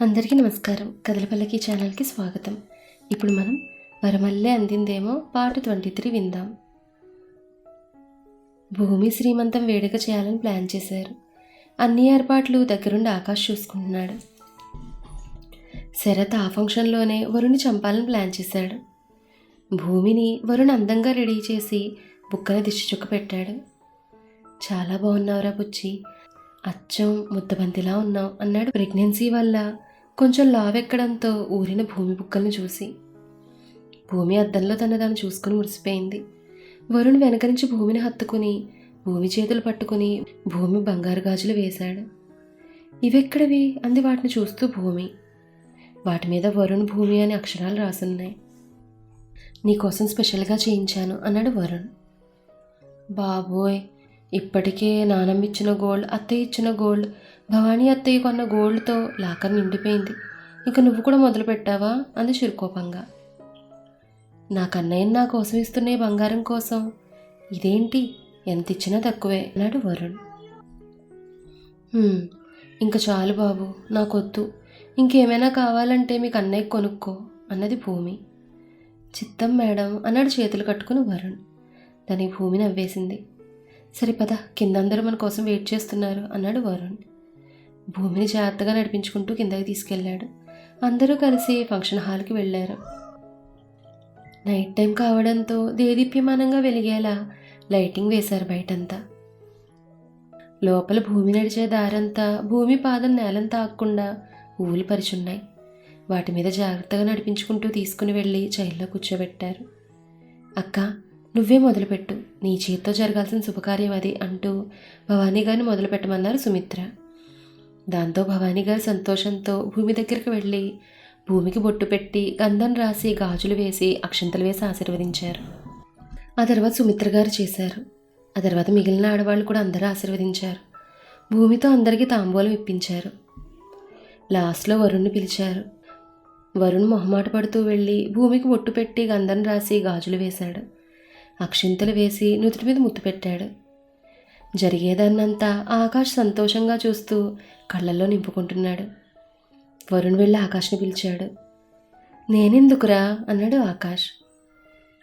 అందరికీ నమస్కారం. కదలపల్లకి ఛానల్కి స్వాగతం. ఇప్పుడు మనం వరమల్లె అందిందేమో పార్ట్ ట్వంటీ త్రీ విందాం. భూమి శ్రీమంతం వేడుక చేయాలని ప్లాన్ చేశారు. అన్ని ఏర్పాట్లు దగ్గరుండి ఆకాష్ చూసుకుంటున్నాడు. శరత్ ఆ ఫంక్షన్లోనే వరుణ్ చంపాలని ప్లాన్ చేశాడు. భూమిని వరుణ్ అందంగా రెడీ చేసి బుక్కన దిష్టి చుక్క పెట్టాడు. చాలా బాగున్నావురా బుచ్చి అచ్చం ముద్దబంతిలా ఉన్నావు అన్నాడు. ప్రెగ్నెన్సీ వల్ల కొంచెం లావెక్కడంతో ఊరిన భూమి బుక్కల్ని చూసి. భూమి అద్దంలో తన దాన్ని చూసుకుని మురిసిపోయింది. వరుణ్ వెనక నుంచి భూమిని హత్తుకుని భూమి చేతులు పట్టుకుని భూమి బంగారు గాజులు వేశాడు. ఇవెక్కడివి? అంది వాటిని చూస్తూ భూమి. వాటి మీద వరుణ్ భూమి అనే అక్షరాలు రాసున్నాయి. నీకోసం స్పెషల్గా చేయించాను అన్నాడు వరుణ్. బాబోయ్! ఇప్పటికే నానమ్మిచ్చిన గోల్డ్ అత్తయ్య ఇచ్చిన గోల్డ్ భవానీ అత్తయ్య కొన్న గోల్డ్తో లాకర్ నిండిపోయింది. ఇక నువ్వు కూడా మొదలు పెట్టావా? అంది చిరుకోపంగా. నా కన్నయ్య నా కోసం ఇస్తున్న బంగారం కోసం. ఇదేంటి? ఎంత ఇచ్చినా తక్కువే అన్నాడు వరుణ్. ఇంకా ఇంక చాలు బాబు నాకొద్దు. ఇంకేమైనా కావాలంటే మీకు అన్నయ్య కొనుక్కో అన్నది భూమి. చిత్తం మేడం అన్నాడు చేతులు కట్టుకుని వరుణ్. దానికి భూమి నవ్వేసింది. సరే పద కిందందరూ మన కోసం వెయిట్ చేస్తున్నారు అన్నాడు వరుణ్. భూమిని జాగ్రత్తగా నడిపించుకుంటూ కిందకి తీసుకెళ్ళాడు. అందరూ కలిసి ఫంక్షన్ హాల్కి వెళ్ళారు. నైట్ టైం కావడంతో దేదీప్యమానంగా వెలిగేలా లైటింగ్ వేశారు బయటంతా. లోపల భూమి నడిచే దారంతా భూమి పాదం నేలం తాకకుండా ఊలు పరిచున్నాయి. వాటి మీద జాగ్రత్తగా నడిపించుకుంటూ తీసుకుని వెళ్ళి చైల్లో కూర్చోబెట్టారు. అక్క నువ్వే మొదలుపెట్టు. నీ చేత్తో జరగాల్సిన శుభకార్యం అది అంటూ భవానీ గారిని మొదలు పెట్టమన్నారు సుమిత్ర. దాంతో భవానీ గారు సంతోషంతో భూమి దగ్గరికి వెళ్ళి భూమికి బొట్టు పెట్టి గంధం రాసి గాజులు వేసి అక్షంతలు వేసి ఆశీర్వదించారు. ఆ తర్వాత సుమిత్ర గారు చేశారు. ఆ తర్వాత మిగిలిన ఆడవాళ్ళు కూడా అందరూ ఆశీర్వదించారు. భూమితో అందరికీ తాంబూలం ఇప్పించారు. లాస్ట్లో వరుణ్ని పిలిచారు. వరుణ్ మొహమాట పడుతూ వెళ్ళి భూమికి బొట్టు పెట్టి గంధం రాసి గాజులు వేశాడు. అక్షింతలు వేసి నుదుటి మీద ముద్దు పెట్టాడు. జరిగేదాన్నంతా ఆకాష్ సంతోషంగా చూస్తూ కళ్ళల్లో నింపుకుంటున్నాడు. వరుణ్ వెళ్ళి ఆకాష్ని పిలిచాడు. నేనెందుకురా? అన్నాడు ఆకాష్.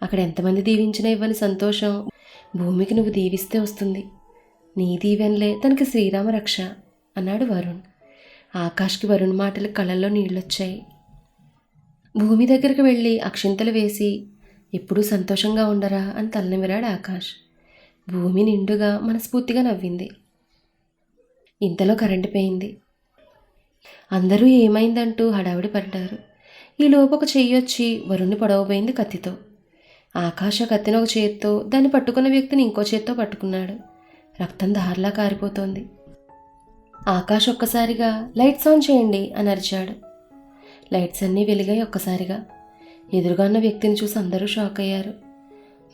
అక్కడ ఎంతమంది దీవించినా ఇవ్వని సంతోషం భూమికి నువ్వు దీవిస్తే వస్తుంది. నీ దీవెనలే తనకి శ్రీరామ రక్ష అన్నాడు వరుణ్. ఆకాష్కి వరుణ్ మాటలు కళ్ళల్లో నీళ్ళొచ్చాయి. భూమి దగ్గరికి వెళ్ళి అక్షింతలు వేసి ఎప్పుడూ సంతోషంగా ఉండరా అని తలనిమిరాడు ఆకాష్. భూమి నిండుగా మనస్ఫూర్తిగా నవ్వింది. ఇంతలో కరెంటు పోయింది. అందరూ ఏమైందంటూ హడావిడి పడ్డారు. ఈలోపు ఒక చెయ్యొచ్చి వరుణ్ణి పొడవబోయింది కత్తితో. ఆకాశ కత్తిని ఒక చేత్తో దాన్ని పట్టుకున్న వ్యక్తిని ఇంకో చేత్తో పట్టుకున్నాడు. రక్తం దారిలా కారిపోతోంది. ఆకాష్ ఒక్కసారిగా లైట్స్ ఆన్ చేయండి అని అరిచాడు. లైట్స్ అన్నీ వెలిగాయి ఒక్కసారిగా. ఎదురుగా ఉన్న వ్యక్తిని చూసి అందరూ షాక్ అయ్యారు.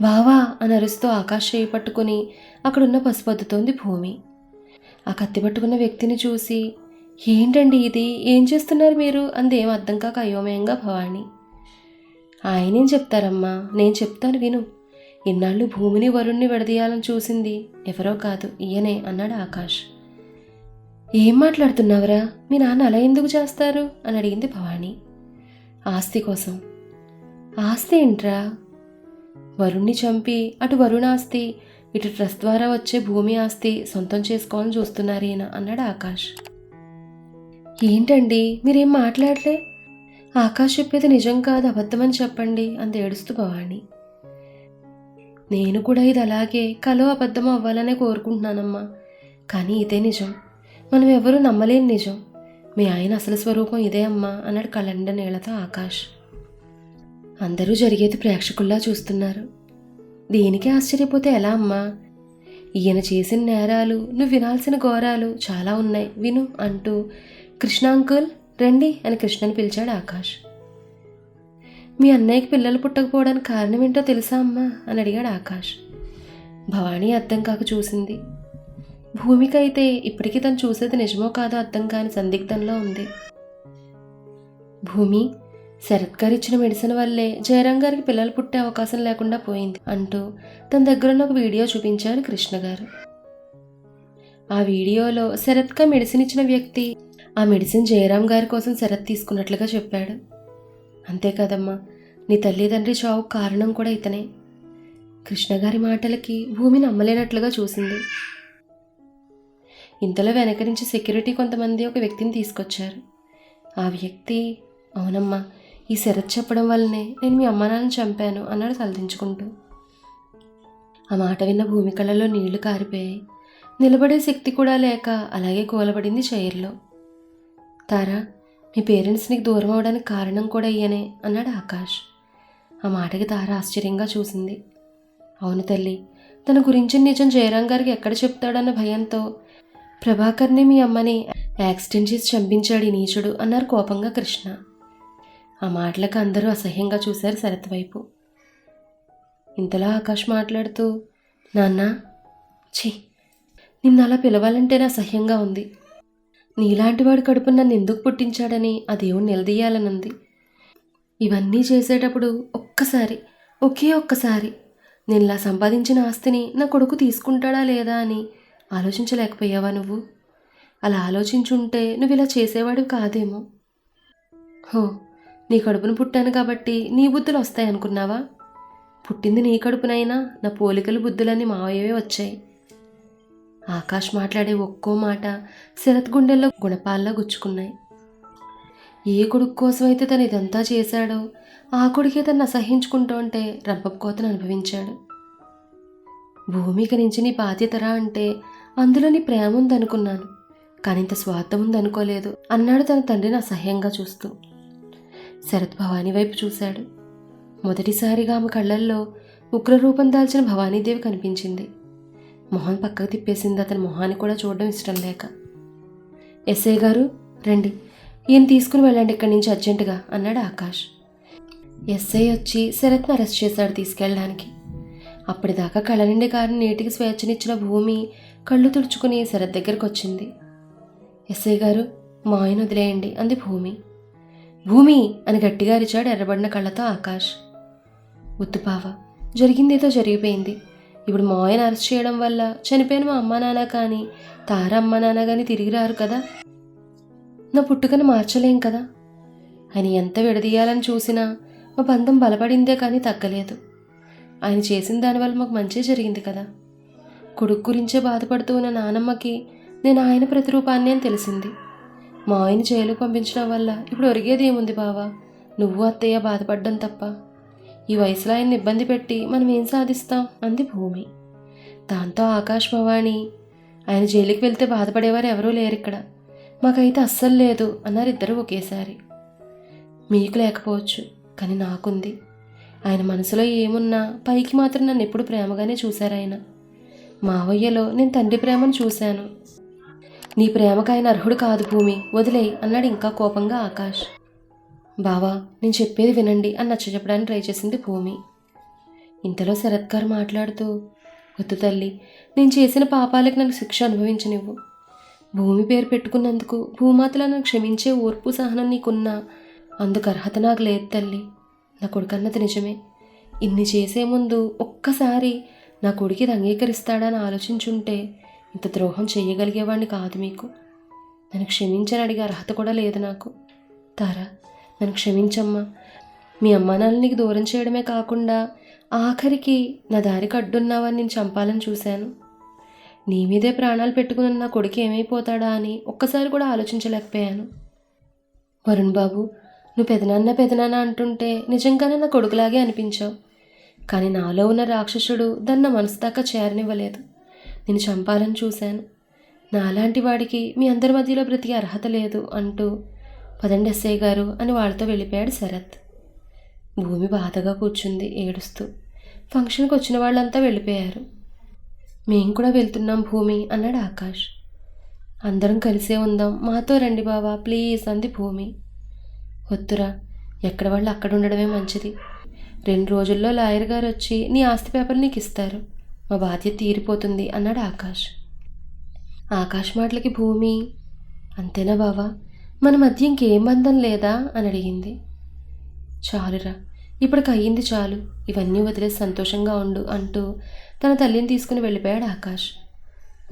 బావా అని అరుస్తూ ఆకాష్ చేయి పట్టుకుని అక్కడున్న పసుపద్దుతోంది భూమి. ఆ కత్తి పట్టుకున్న వ్యక్తిని చూసి ఏంటండి ఇది? ఏం చేస్తున్నారు మీరు? అందేం అర్థం కాక అయోమయంగా భవాని. ఆయనేం చెప్తారమ్మా? నేను చెప్తాను విను. ఇన్నాళ్ళు భూమిని వరుణ్ణి విడదీయాలని చూసింది ఎవరో కాదు ఈయనే అన్నాడు ఆకాష్. ఏం మాట్లాడుతున్నావురా? మీ నాన్న అలా ఎందుకు చేస్తారు? అని అడిగింది భవాని. ఆస్తి కోసం. ఆస్తి ఏంట్రా? వరుణ్ణి చంపి అటు వరుణాస్తి ఇటు ట్రస్ట్ ద్వారా వచ్చే భూమి ఆస్తి సొంతం చేసుకోవాలని చూస్తున్నారు ఈయన అన్నాడు ఆకాష్. ఏంటండి? మీరేం మాట్లాడలే? ఆకాష్ చెప్పేది నిజం కాదు అబద్ధమని చెప్పండి అంత ఏడుస్తూ భవాని. నేను కూడా ఇది అలాగే కలో అబద్ధం అవ్వాలనే కోరుకుంటున్నానమ్మా. కానీ ఇదే నిజం. మనం ఎవరూ నమ్మలేని నిజం. మీ ఆయన అసలు స్వరూపం ఇదే అమ్మా అన్నాడు కళ్ళండ నీళ్ళతో ఆకాష్. అందరూ జరిగేది ప్రేక్షకుల్లా చూస్తున్నారు. దేనికి ఆశ్చర్యపోతే ఎలా అమ్మా? ఈయన చేసిన నేరాలు నువ్వు వినాల్సిన ఘోరాలు చాలా ఉన్నాయి. విను అంటూ కృష్ణ అంకుల్ రండి అని కృష్ణని పిలిచాడు ఆకాష్. మీ అన్నయ్యకి పిల్లలు పుట్టకపోవడానికి కారణం ఏంటో తెలుసా అమ్మా? అని అడిగాడు ఆకాష్. భవానీ అర్థం కాక చూసింది. భూమికైతే ఇప్పటికీ తను చూసేది నిజమో కాదో అర్థం కాని సందిగ్ధంలో ఉంది. భూమి శరత్ గారు ఇచ్చిన మెడిసిన్ వల్లే జయరాం గారికి పిల్లలు పుట్టే అవకాశం లేకుండా పోయింది అంటూ తన దగ్గరున్న ఒక వీడియో చూపించారు కృష్ణ గారు. ఆ వీడియోలో శరత్గా మెడిసిన్ ఇచ్చిన వ్యక్తి ఆ మెడిసిన్ జయరాం గారి కోసం శరత్ తీసుకున్నట్లుగా చెప్పాడు. అంతే కదమ్మా నీ తల్లిదండ్రి చావు కారణం కూడా ఇతనే. కృష్ణగారి మాటలకి భూమి నమ్మలేనట్లుగా చూసింది. ఇంతలో వెనక నుంచి సెక్యూరిటీ కొంతమంది ఒక వ్యక్తిని తీసుకొచ్చారు. ఆ వ్యక్తి అవునమ్మా ఈ శరత్ చెప్పడం వల్లనే నేను మీ అమ్మానాన్నని చంపాను అన్నాడు తలదించుకుంటూ. ఆ మాట విన్న భూమి కళ్ళలో నీళ్ళు కారిపోయాయి. నిలబడే శక్తి కూడా లేక అలాగే కూలబడింది చైర్లో. తారా మీ పేరెంట్స్ నీకు దూరం అవడానికి కారణం కూడా అయ్యనే అన్నాడు ఆకాష్. ఆ మాటకి తార ఆశ్చర్యంగా చూసింది. అవును తల్లి తన గురించి నిజం జయరాం గారికి ఎక్కడ చెప్తాడన్న భయంతో ప్రభాకర్ని మీ అమ్మని యాక్సిడెంట్ చేసి చంపించాడు ఈ నీచుడు అన్నారు కోపంగా కృష్ణ. ఆ మాటలకు అందరూ అసహ్యంగా చూశారు శరత్ వైపు. ఇంతలో ఆకాష్ మాట్లాడుతూ నాన్న ఛీ నిన్ను అలా పిలవాలంటేనే అసహ్యంగా ఉంది. నీలాంటి వాడి కడుపు నన్ను ఎందుకు పుట్టించాడని ఆ దేవుడు నిలదీయాలనుంది. ఇవన్నీ చేసేటప్పుడు ఒక్కసారి ఒకే ఒక్కసారి నేను ఇలా సంపాదించిన ఆస్తిని నా కొడుకు తీసుకుంటాడా లేదా అని ఆలోచించలేకపోయావా నువ్వు? అలా ఆలోచించుంటే నువ్వు ఇలా చేసేవాడు కాదేమో. హో నీ కడుపును పుట్టాను కాబట్టి నీ బుద్ధులు వస్తాయనుకున్నావా పుట్టింది నీ కడుపునైనా నా పోలికలు బుద్ధులన్నీ మావయ్యవే వచ్చాయి. ఆకాష్ మాట్లాడే ఒక్కో మాట శరత్ గుండెల్లో గుణపాల్లా గుచ్చుకున్నాయి. ఏ కొడుకు కోసం అయితే తను ఇదంతా చేశాడో ఆ కొడుకే తను అసహించుకుంటూ ఉంటే రంపపు కోతను అనుభవించాడు. భూమిక నుంచి నీ బాధ్యతరా అంటే అందులో నీ ప్రేమ ఉందనుకున్నాను కానీ ఇంత స్వార్థం ఉందనుకోలేదు అన్నాడు తన తండ్రిని అసహ్యంగా చూస్తూ. శరత్ భవానీ వైపు చూశాడు. మొదటిసారిగా ఆమె కళ్ళల్లో ఉగ్రరూపం దాల్చిన భవానీదేవి కనిపించింది. మొహం పక్కకు తిప్పేసింది అతని మొహాన్ని కూడా చూడడం ఇష్టం లేక. ఎస్ఐ గారు రండి. ఈయన తీసుకుని వెళ్ళండి ఇక్కడి నుంచి అర్జెంటుగా అన్నాడు ఆకాష్. ఎస్ఐ వచ్చి శరత్ని అరెస్ట్ చేశాడు తీసుకెళ్ళడానికి. అప్పటిదాకా కళ్ళ నిండి కారిని నీటికి స్వేచ్ఛనిచ్చిన భూమి కళ్ళు తుడుచుకుని శరత్ దగ్గరకు వచ్చింది ఎస్ఐ గారు మా ఆయన వదిలేయండి అంది భూమి. భూమి అని గట్టిగా అరిచాడు ఎర్రబడిన కళ్ళతో ఆకాష్. ఉత్తుపావ జరిగిందేదో జరిగిపోయింది. ఇప్పుడు మా ఆయన అరెస్ట్ చేయడం వల్ల చనిపోయిన మా అమ్మా నాన్న కానీ తార అమ్మ నాన్న కానీ తిరిగి రారు కదా. నా పుట్టుకను మార్చలేం కదా. ఆయన ఎంత విడదీయాలని చూసినా మా బంధం బలపడిందే కానీ తగ్గలేదు. ఆయన చేసిన దానివల్ల మాకు మంచి జరిగింది కదా. కొడుకు గురించే బాధపడుతూ ఉన్న నానమ్మకి నేను ఆయన ప్రతిరూపాన్ని అని తెలిసింది. మా ఆయన జైలు పంపించడం వల్ల ఇప్పుడు ఒరిగేది ఏముంది బావా? నువ్వు అత్తయ్య బాధపడ్డం తప్ప. ఈ వయసులో ఆయన్ని ఇబ్బంది పెట్టి మనం ఏం సాధిస్తాం? అంది భూమి. దాంతో ఆకాష్ భవాని ఆయన జైలుకి వెళ్తే బాధపడేవారు ఎవరూ లేరు ఇక్కడ. మాకైతే అస్సలు లేదు అన్నారు ఇద్దరు ఒకేసారి. మీకు లేకపోవచ్చు కానీ నాకుంది. ఆయన మనసులో ఏమున్నా పైకి మాత్రం నన్ను ఎప్పుడు ప్రేమగానే చూశారు ఆయన. మావయ్యలో నేను తండ్రి ప్రేమను చూశాను. నీ ప్రేమకాయన అర్హుడు కాదు భూమి. వదిలేయి అన్నాడు ఇంకా కోపంగా ఆకాష్. బావా నేను చెప్పేది వినండి అని నచ్చ చెప్పడానికి ట్రై చేసింది భూమి. ఇంతలో శరత్ గారు మాట్లాడుతూ వద్దు తల్లి నేను చేసిన పాపాలకు నాకు శిక్ష అనుభవించనివ్వు. భూమి పేరు పెట్టుకున్నందుకు భూమాతలో నన్ను క్షమించే ఓర్పు సహనం నీకున్నా అందుకు అర్హత నాకు లేదు తల్లి. నా కొడుకన్నది నిజమే. ఇన్ని చేసే ముందు ఒక్కసారి నా కొడుకు ఇది అంగీకరిస్తాడని ఆలోచించుంటే ఇంత ద్రోహం చేయగలిగేవాడిని కాదు మీకు. నన్ను క్షమించని అడిగే అర్హత కూడా లేదు నాకు. తారా నన్ను క్షమించమ్మా. మీ అమ్మా నీకు దూరం చేయడమే కాకుండా ఆఖరికి నా దారికి అడ్డున్నావని నేను చంపాలని చూశాను. నీ మీదే ప్రాణాలు పెట్టుకున్న నా కొడుకు ఏమైపోతాడా అని ఒక్కసారి కూడా ఆలోచించలేకపోయాను. వరుణ్ బాబు నువ్వు పెదనాన్న పెదనాన్న అంటుంటే నిజంగానే నా కొడుకులాగే అనిపించావు. కానీ నాలో ఉన్న రాక్షసుడు దాన్ని నా మనసు దాకా చేరనివ్వలేదు. నేను చంపాలని చూశాను. నాలాంటి వాడికి మీ అందరి మధ్యలో బ్రతికే అర్హత లేదు అంటూ పదండి ఎస్ఐ గారు అని వాళ్ళతో వెళ్ళిపోయాడు శరత్. భూమి బాధగా కూర్చుంది ఏడుస్తూ. ఫంక్షన్కి వచ్చిన వాళ్ళంతా వెళ్ళిపోయారు. మేం కూడా వెళ్తున్నాం భూమి అన్నాడు ఆకాష్. అందరం కలిసే ఉందాం మాతో రండి బావా ప్లీజ్ అంది భూమి. వద్దురా ఎక్కడ వాళ్ళు అక్కడ ఉండడమే మంచిది. రెండు రోజుల్లో లాయర్ గారు వచ్చి నీ ఆస్తి పేపర్ నీకు ఇస్తారు మా బాధ్యత తీరిపోతుంది అన్నాడు ఆకాష్. ఆకాష్ మాటలకి భూమి అంతేనా బావా? మన మధ్య ఇంకేం బంధం లేదా? అని అడిగింది. చాలురా ఇప్పటికి అయ్యింది చాలు. ఇవన్నీ వదిలేసి సంతోషంగా ఉండు అంటూ తన తల్లిని తీసుకుని వెళ్ళిపోయాడు ఆకాష్.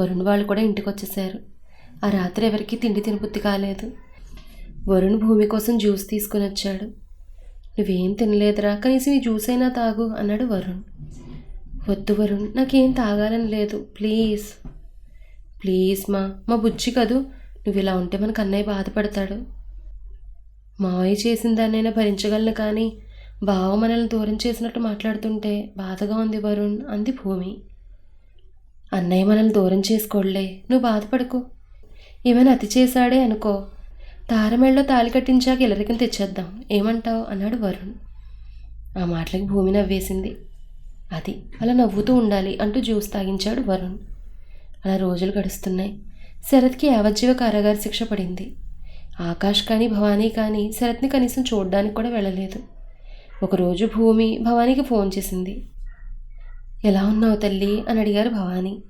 వరుణ్ వాళ్ళు కూడా ఇంటికి వచ్చేసారు ఆ రాత్రి ఎవరికీ తిండి తినబుద్ధి కాలేదు. వరుణ్ భూమి కోసం జ్యూస్ తీసుకుని వచ్చాడు. నువ్వేం తినలేదురా కనీసం ఈ జ్యూస్ అయినా తాగు అన్నాడు వరుణ్. వద్దు వరుణ్ నాకేం తాగాలని లేదు. ప్లీజ్. ప్లీజ్ మా మా బుజ్జి కదూ. నువ్వు ఇలా ఉంటే మనకు అన్నయ్య బాధపడతాడు. మావయ్య చేసిన దాన్నైనా భరించగలను కానీ బావ మనల్ని దూరం చేసినట్టు మాట్లాడుతుంటే బాధగా ఉంది వరుణ్ అంది భూమి. అన్నయ్య మనల్ని దూరం చేసుకోడలే నువ్వు బాధపడకు. ఏమైనా అతి చేశాడే అనుకో. తారమేళ్ళలో తాలి కట్టించాక ఇలరికం తెచ్చేద్దాం. ఏమంటావు? అన్నాడు వరుణ్. ఆ మాటలకి భూమి నవ్వేసింది. అది అలా నవ్వుతూ ఉండాలి అంటూ జ్యూస్ తాగించాడు వరుణ్. అలా రోజులు గడుస్తున్నాయి. శరత్కి యావజ్జీవ కారాగారి శిక్ష పడింది. ఆకాష్ కానీ భవానీ కానీ శరత్ని కనీసం చూడడానికి కూడా వెళ్ళలేదు. ఒకరోజు భూమి భవానీకి ఫోన్ చేసింది. ఎలా ఉన్నావు తల్లి? అని అడిగారు భవానీ.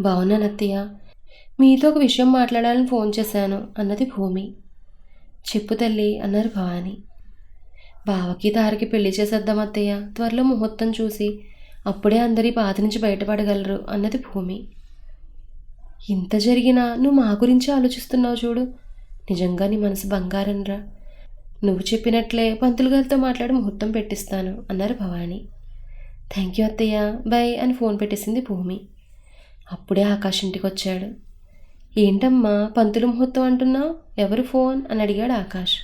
బాగున్నాను అత్తయ్య మీతో ఒక విషయం మాట్లాడాలని ఫోన్ చేశాను అన్నది భూమి. చెప్పు తల్లి అన్నారు భవానీ. బావకి తారకి పెళ్ళి చేసేద్దాం అత్తయ్య. త్వరలో ముహూర్తం చూసి అప్పుడే అందరి బాధ నుంచి బయటపడగలరు అన్నది భూమి. ఇంత జరిగినా నువ్వు మా గురించి ఆలోచిస్తున్నావు చూడు. నిజంగా నీ మనసు బంగారంరా నువ్వు చెప్పినట్లే పంతులు గారితో మాట్లాడి ముహూర్తం పెట్టిస్తాను అన్నారు భవానీ. థ్యాంక్ యూ అత్తయ్య. బై అని ఫోన్ పెట్టేసింది భూమి. అప్పుడే ఆకాష్ ఇంటికి వచ్చాడు. ఏంటమ్మా పంతులు ముహూర్తం అంటున్నావు? ఎవరు ఫోన్? అని అడిగాడు ఆకాష్.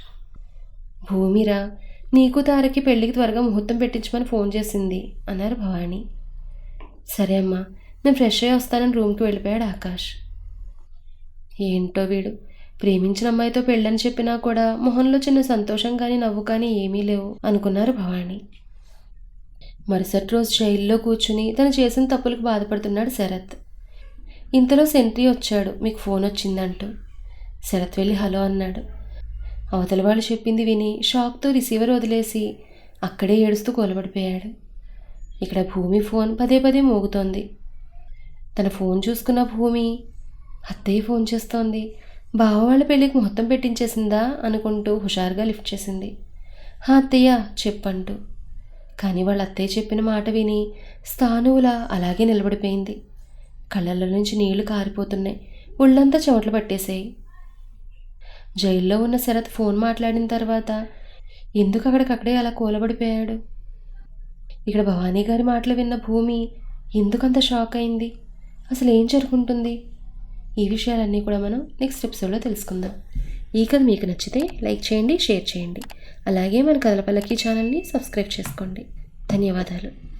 భూమిరా నీకు తారకి పెళ్ళికి త్వరగా ముహూర్తం పెట్టించమని ఫోన్ చేసింది అన్నారు భవానీ. సరే అమ్మా నేను ఫ్రెష్ అయ్యి వస్తానని రూమ్కి వెళ్ళిపోయాడు ఆకాష్. ఏంటో వీడు ప్రేమించిన అమ్మాయితో పెళ్ళని చెప్పినా కూడా మొహంలో చిన్న సంతోషం కానీ నవ్వు కానీ ఏమీ లేవు అనుకున్నారు భవానీ. మరుసటి రోజు జైల్లో కూర్చుని తను చేసిన తప్పులకు బాధపడుతున్నాడు శరత్. ఇంతలో సెంట్రీ వచ్చాడు మీకు ఫోన్ వచ్చిందంటూ. శరత్ వెళ్ళి హలో అన్నాడు. అవతల వాళ్ళు చెప్పింది విని షాక్తో రిసీవర్ వదిలేసి అక్కడే ఏడుస్తూ కూలబడిపోయాడు. ఇక్కడ భూమి ఫోన్ పదే పదే మోగుతోంది. తన ఫోన్ చూసుకున్న భూమి అత్తయ్య ఫోన్ చేస్తోంది. బావ వాళ్ళ పెళ్ళికి మొత్తం పెట్టించేసిందా అనుకుంటూ హుషారుగా లిఫ్ట్ చేసింది. హా అత్తయ్య చెప్పంటూ. కానీ వాళ్ళ అత్తయ్య చెప్పిన మాట విని స్థానువులా అలాగే నిలబడిపోయింది. కళ్ళల్లో నుంచి నీళ్ళు కారిపోతున్నాయి. ఒళ్ళంతా చెమటలు పట్టేశాయి. జైల్లో ఉన్న శరత్ ఫోన్ మాట్లాడిన తర్వాత ఎందుకు అక్కడికక్కడే అలా కూలబడిపోయాడు? ఇక్కడ భవానీ గారి మాటలు విన్న భూమి ఎందుకంత షాక్ అయింది? అసలు ఏం జరుగుంటుంది? ఈ విషయాలన్నీ కూడా మనం నెక్స్ట్ ఎపిసోడ్లో తెలుసుకుందాం. ఈ కథ మీకు నచ్చితే లైక్ చేయండి షేర్ చేయండి. అలాగే మన కథల పల్లకి ఛానల్ని సబ్స్క్రైబ్ చేసుకోండి. ధన్యవాదాలు.